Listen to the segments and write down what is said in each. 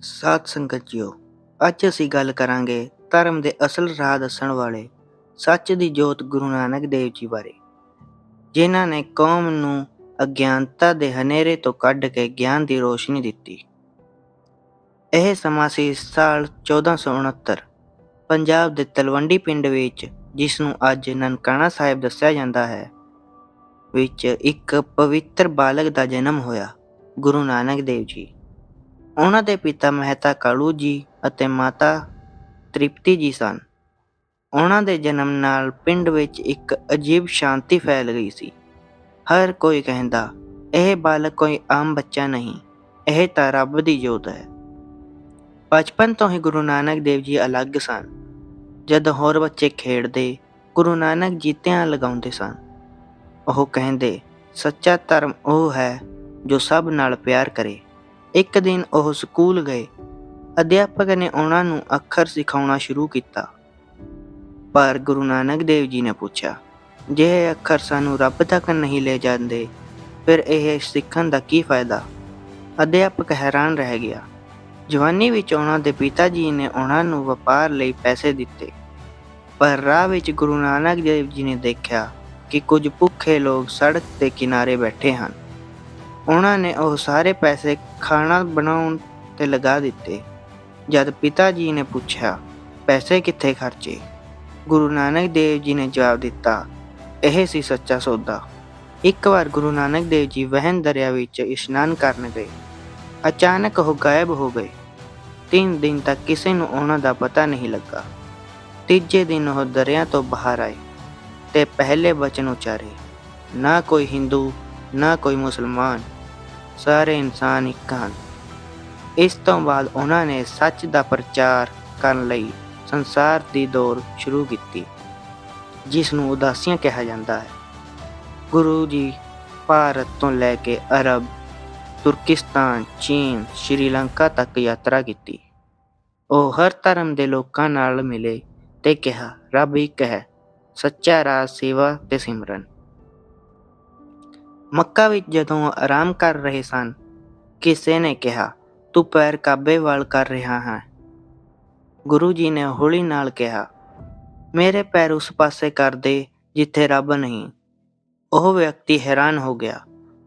ਸਾਧ ਸੰਗਤ ਜੀਓ, ਅੱਜ ਅਸੀਂ ਗੱਲ ਕਰਾਂਗੇ ਧਰਮ ਦੇ ਅਸਲ ਰਾਹ ਦੱਸਣ ਵਾਲੇ ਸੱਚ ਦੀ ਜੋਤ ਗੁਰੂ ਨਾਨਕ ਦੇਵ ਜੀ ਬਾਰੇ, ਜਿਨ੍ਹਾਂ ਨੇ ਕੌਮ ਨੂੰ ਅਗਿਆਨਤਾ ਦੇ ਹਨੇਰੇ ਤੋਂ ਕੱਢ ਕੇ ਗਿਆਨ ਦੀ ਰੋਸ਼ਨੀ ਦਿੱਤੀ। ਇਹ ਸਮਾਂ ਸੀ ਸਾਲ 1469 ਪੰਜਾਬ ਦੇ ਤਲਵੰਡੀ ਪਿੰਡ ਵਿੱਚ, ਜਿਸ ਨੂੰ ਅੱਜ ਨਨਕਾਣਾ ਸਾਹਿਬ ਦੱਸਿਆ ਜਾਂਦਾ ਹੈ, ਵਿੱਚ ਇੱਕ ਪਵਿੱਤਰ ਬਾਲਕ ਦਾ ਜਨਮ ਹੋਇਆ ਗੁਰੂ ਨਾਨਕ ਦੇਵ ਜੀ। ਉਹਨਾਂ ਦੇ ਪਿਤਾ ਮਹਿਤਾ ਕਾਲੂ ਜੀ ਅਤੇ ਮਾਤਾ ਤ੍ਰਿਪਤੀ ਜੀ ਸਨ। ਉਹਨਾਂ ਦੇ ਜਨਮ ਨਾਲ ਪਿੰਡ ਵਿੱਚ ਇੱਕ ਅਜੀਬ ਸ਼ਾਂਤੀ ਫੈਲ ਗਈ ਸੀ। ਹਰ ਕੋਈ ਕਹਿੰਦਾ, ਇਹ ਬਾਲਕ ਕੋਈ ਆਮ ਬੱਚਾ ਨਹੀਂ, ਇਹ ਤਾਂ ਰੱਬ ਦੀ ਜੋਤ ਹੈ। ਬਚਪਨ ਤੋਂ ਹੀ ਗੁਰੂ ਨਾਨਕ ਦੇਵ ਜੀ ਅਲੱਗ ਸਨ। ਜਦ ਹੋਰ ਬੱਚੇ ਖੇਡਦੇ, ਗੁਰੂ ਨਾਨਕ ਜੀ ਧਿਆਨ ਲਗਾਉਂਦੇ ਸਨ। ਉਹ ਕਹਿੰਦੇ, ਸੱਚਾ ਧਰਮ ਉਹ ਹੈ ਜੋ ਸਭ ਨਾਲ ਪਿਆਰ ਕਰੇ। ਇੱਕ ਦਿਨ ਉਹ ਸਕੂਲ ਗਏ। ਅਧਿਆਪਕ ਨੇ ਉਹਨਾਂ ਨੂੰ ਅੱਖਰ ਸਿਖਾਉਣਾ ਸ਼ੁਰੂ ਕੀਤਾ। ਪਰ ਗੁਰੂ ਨਾਨਕ ਦੇਵ ਜੀ ਨੇ ਪੁੱਛਿਆ, ਜੇ ਇਹ ਅੱਖਰ ਸਾਨੂੰ ਰੱਬ ਤੱਕ ਨਹੀਂ ਲੈ ਜਾਂਦੇ, ਫਿਰ ਇਹ ਸਿੱਖਣ ਦਾ ਕੀ ਫਾਇਦਾ? ਅਧਿਆਪਕ ਹੈਰਾਨ ਰਹਿ ਗਿਆ। ਜਵਾਨੀ ਵਿੱਚ ਉਹਨਾਂ ਦੇ ਪਿਤਾ ਜੀ ਨੇ ਉਹਨਾਂ ਨੂੰ ਵਪਾਰ ਲਈ ਪੈਸੇ ਦਿੱਤੇ। ਪਰ ਰਾਹ ਵਿੱਚ ਗੁਰੂ ਨਾਨਕ ਦੇਵ ਜੀ ਨੇ ਦੇਖਿਆ ਕਿ ਕੁਝ ਭੁੱਖੇ ਲੋਕ ਸੜਕ ਦੇ ਕਿਨਾਰੇ ਬੈਠੇ ਹਨ। ਉਹਨਾਂ ਨੇ ਉਹ ਸਾਰੇ ਪੈਸੇ ਖਾਣਾ ਬਣਾਉਣ ਤੇ ਲਗਾ ਦਿੱਤੇ। ਜਦ ਪਿਤਾ ਜੀ ਨੇ ਪੁੱਛਿਆ, ਪੈਸੇ ਕਿੱਥੇ ਖਰਚੇ? ਗੁਰੂ ਨਾਨਕ ਦੇਵ ਜੀ ਨੇ ਜਵਾਬ ਦਿੱਤਾ, ਇਹ ਸੀ ਸੱਚਾ ਸੌਦਾ। ਇੱਕ ਵਾਰ ਗੁਰੂ ਨਾਨਕ ਦੇਵ ਜੀ ਵਹਿਣ ਦਰਿਆ ਵਿੱਚ ਇਸ਼ਨਾਨ ਕਰਨ ਗਏ। ਅਚਾਨਕ ਉਹ ਗਾਇਬ ਹੋ ਗਏ। ਤਿੰਨ ਦਿਨ ਤੱਕ ਕਿਸੇ ਨੂੰ ਉਹਨਾਂ ਦਾ ਪਤਾ ਨਹੀਂ ਲੱਗਾ। ਤੀਜੇ ਦਿਨ ਉਹ ਦਰਿਆ ਤੋਂ ਬਾਹਰ ਆਏ ਤੇ ਪਹਿਲੇ ਬਚਨ ਉਚਾਰੇ, ਨਾ ਕੋਈ ਹਿੰਦੂ, ਨਾ ਕੋਈ ਮੁਸਲਮਾਨ ਸਾਰੇ ਇਨਸਾਨ ਇੱਕ ਹਨ। ਇਸ ਤੋਂ ਬਾਅਦ ਉਹਨਾਂ ਨੇ ਸੱਚ ਦਾ ਪ੍ਰਚਾਰ ਕਰਨ ਲਈ ਸੰਸਾਰ ਦੀ ਦੌੜ ਸ਼ੁਰੂ ਕੀਤੀ, ਜਿਸ ਨੂੰ ਉਦਾਸੀਆਂ ਕਿਹਾ ਜਾਂਦਾ ਹੈ। ਗੁਰੂ ਜੀ ਭਾਰਤ ਤੋਂ ਲੈ ਕੇ ਅਰਬ, ਤੁਰਕਿਸਤਾਨ, ਚੀਨ, ਸ਼੍ਰੀਲੰਕਾ ਤੱਕ ਯਾਤਰਾ ਕੀਤੀ। ਉਹ ਹਰ ਧਰਮ ਦੇ ਲੋਕਾਂ ਨਾਲ ਮਿਲੇ ਤੇ ਕਿਹਾ, ਰੱਬ ਇੱਕ ਹੈ, ਸੱਚਾ ਰਾਜ, ਸੇਵਾ ਤੇ ਸਿਮਰਨ। ਮੱਕਾ ਵਿੱਚ ਜਦੋਂ ਆਰਾਮ ਕਰ ਰਹੇ ਸਨ, ਕਿਸੇ ਨੇ ਕਿਹਾ, ਤੂੰ ਪੈਰ ਕਾਬੇ ਵੱਲ ਕਰ ਰਿਹਾ ਹੈ। ਗੁਰੂ ਜੀ ਨੇ ਹੌਲੀ ਨਾਲ ਕਿਹਾ, ਮੇਰੇ ਪੈਰ ਉਸ ਪਾਸੇ ਕਰ ਦੇ ਜਿੱਥੇ ਰੱਬ ਨਹੀਂ। ਉਹ ਵਿਅਕਤੀ ਹੈਰਾਨ ਹੋ ਗਿਆ,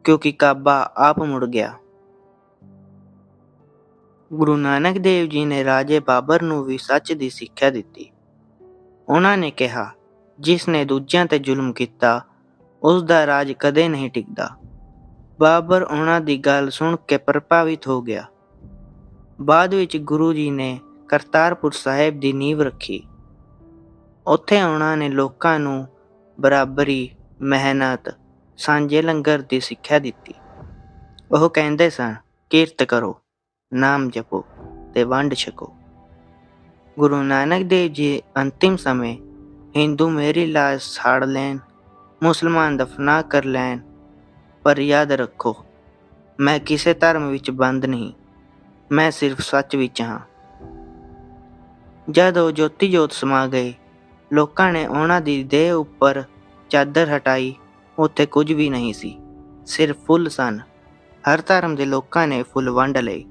ਕਿਉਂਕਿ ਕਾਬਾ ਆਪ ਮੁੜ ਗਿਆ। ਗੁਰੂ ਨਾਨਕ ਦੇਵ ਜੀ ਨੇ ਰਾਜੇ ਬਾਬਰ ਨੂੰ ਵੀ ਸੱਚ ਦੀ ਸਿੱਖਿਆ ਦਿੱਤੀ। ਉਹਨਾਂ ਨੇ ਕਿਹਾ, ਜਿਸ ਨੇ ਦੂਜਿਆਂ ਤੇ ਜ਼ੁਲਮ ਕੀਤਾ ਉਸ ਦਾ ਰਾਜ ਕਦੇ ਨਹੀਂ ਟਿਕਦਾ। ਬਾਬਰ ਉਹਨਾਂ ਦੀ ਗੱਲ ਸੁਣ ਕੇ ਪ੍ਰਭਾਵਿਤ ਹੋ ਗਿਆ। ਬਾਅਦ ਵਿੱਚ ਗੁਰੂ ਜੀ ਨੇ ਕਰਤਾਰਪੁਰ ਸਾਹਿਬ ਦੀ ਨੀਂਹ ਰੱਖੀ। ਉੱਥੇ ਉਹਨਾਂ ਨੇ ਲੋਕਾਂ ਨੂੰ ਬਰਾਬਰੀ, ਮਿਹਨਤ, ਸਾਂਝੇ ਲੰਗਰ ਦੀ ਸਿੱਖਿਆ ਦਿੱਤੀ। ਉਹ ਕਹਿੰਦੇ ਸਨ, ਕੀਰਤ ਕਰੋ, ਨਾਮ ਜਪੋ ਤੇ ਵੰਡ ਛਕੋ। ਗੁਰੂ ਨਾਨਕ ਦੇਵ ਜੀ ਅੰਤਿਮ ਸਮੇਂ ਹਿੰਦੂ ਮੇਰੀ ਲਾਸ਼ ਸਾੜ ਲੈਣ ਮੁਸਲਮਾਨ ਦਫਨਾ ਕਰ ਲੈਣ, ਪਰ ਯਾਦ ਰੱਖੋ, ਮੈਂ ਕਿਸੇ ਧਰਮ ਵਿੱਚ ਬੰਦ ਨਹੀਂ, ਮੈਂ ਸਿਰਫ ਸੱਚ ਵਿੱਚ ਹਾਂ। ਜਦ ਉਹ ਜੋਤੀ ਜੋਤ ਸਮਾ ਗਏ, ਲੋਕਾਂ ਨੇ ਉਹਨਾਂ ਦੀ ਦੇਹ ਉੱਪਰ ਚਾਦਰ ਹਟਾਈ, ਉੱਥੇ ਕੁਝ ਵੀ ਨਹੀਂ ਸੀ, ਸਿਰਫ ਫੁੱਲ ਸਨ। ਹਰ ਧਰਮ ਦੇ ਲੋਕਾਂ ਨੇ ਫੁੱਲ ਵੰਡ ਲਏ।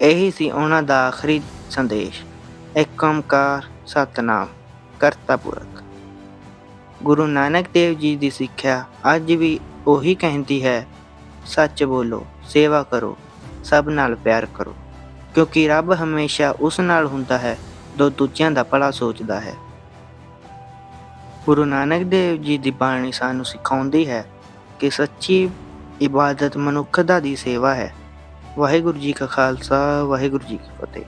ਇਹੀ ਸੀ ਉਹਨਾਂ ਦਾ ਆਖਰੀ ਸੰਦੇਸ਼। ਇੱਕ ਓਮਕਾਰ ਸਤਨਾਮ, ਕਰਤਾ ਪੁਰਖ। ਗੁਰੂ ਨਾਨਕ ਦੇਵ ਜੀ ਦੀ ਸਿੱਖਿਆ ਅੱਜ ਵੀ ਉਹੀ ਕਹਿੰਦੀ ਹੈ, ਸੱਚ ਬੋਲੋ, ਸੇਵਾ ਕਰੋ, ਸਭ ਨਾਲ ਪਿਆਰ ਕਰੋ, ਕਿਉਂਕਿ ਰੱਬ ਹਮੇਸ਼ਾ ਉਸ ਨਾਲ ਹੁੰਦਾ ਹੈ, ਜੋ ਦੂਜਿਆਂ ਦਾ ਭਲਾ ਸੋਚਦਾ ਹੈ। ਗੁਰੂ ਨਾਨਕ ਦੇਵ ਜੀ ਦੀ ਬਾਣੀ ਸਾਨੂੰ ਸਿਖਾਉਂਦੀ ਹੈ ਕਿ ਸੱਚੀ ਇਬਾਦਤ ਮਨੁੱਖਤਾ ਦੀ ਸੇਵਾ ਹੈ। ਵਾਹਿਗੁਰੂ ਜੀ ਕਾ ਖਾਲਸਾ, ਵਾਹਿਗੁਰੂ ਜੀ ਕੀ ਫਤਿਹ।